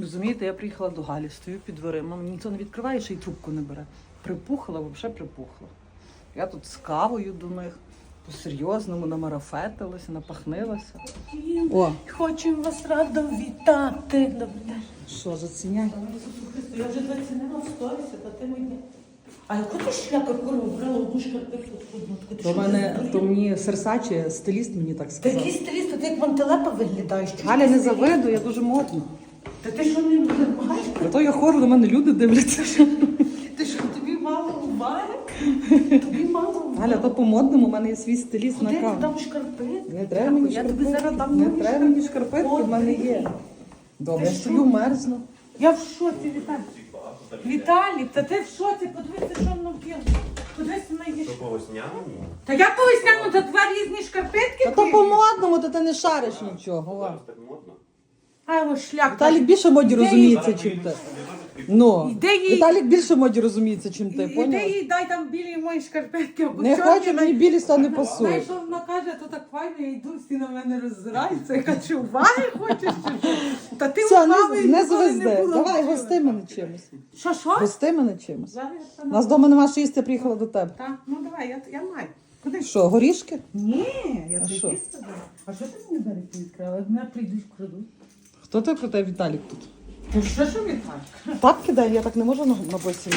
Розумієте, я приїхала до Галі, стою під дверима, мені ніхто не відкриває, ще й трубку не бере. Припухла, взагалі припухла. Я тут з кавою до них по-серйозному намарафетилася, напахнилася. О, Хочемо вас радо вітати. Добре. що, заціняй? Я вже зацінила в сторісі, та ти мені. А яку ти шляпу куру брала одну шкарпетку одну таку? Ти То, що, мене, то мені серсачі, стиліст мені так Та сказав. який стиліст, ти як вантелепа виглядаєш. Галя, ти не стиліст? завидую, я дуже модна. Та ти що не нормальна? Зато я хору, на мене люди дивляться. Ти що, тобі мало уваги? Тобі мало уваги? Галя, то по-модному, у мене є свій стиліст Куди на ти каву. дам шкарпетки? Не треба мені Я тобі зараз шкарпетки. дам Не нові треба мені шкарпетки, в мене є. Добре, я Ти стою мерзну. Я в шоці, Віталій. Віталій, та ти в шоці, подивися, що воно п'є. Подивися на її. По весняному? Та як по весняному, та два різні шкарпетки? Та то по-модному, то ти не шариш нічого. Зараз так модно. А, ось шлях. Віталік більше моді розуміється, чим ти. Ну, Іде їй- Віталік більше моді розуміється, чим ти, Іди їй дай там білі мої шкарпетки. або Не чорні, хочу, на- мені білі ста не Знаєш, що вона каже, то так файно, я йду, всі на мене роззираються. Я кажу, уваги хочеш чи що? Та ти Все, уваги не, не ніколи була Давай, гости мене чимось. Що, що? Гости мене чимось. Зараз я У нас вдома нема що їсти, я приїхала до тебе. Так, ну давай, я, я маю. Куди? Що, горішки? Ні, я А тобі що? А що ти мені далі відкрила? Мене прийдуть крадуть. Хто ти про тебе Віталік тут? Ну що ж Віталь? Тапки дай, я так не можу на, на босі.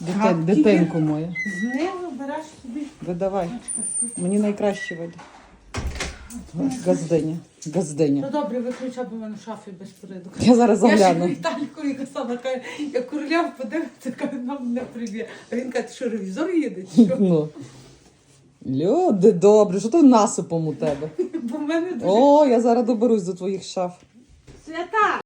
Дитин, дитинку моя. З ними береш собі. Видавай. Мені найкраще види. Газдиня. Ну добре, виключай, бо в мене в шафі безпорядок. Я зараз Я ще загляну. Віталікові казала, каже, я короляв подивиться, каже, нам не приб'є. А він каже, що ревізор їде, чи що? Ну. Люди, добре, що то насипом у тебе? Бо в мене дуже О, я зараз доберусь до твоїх шаф. 越大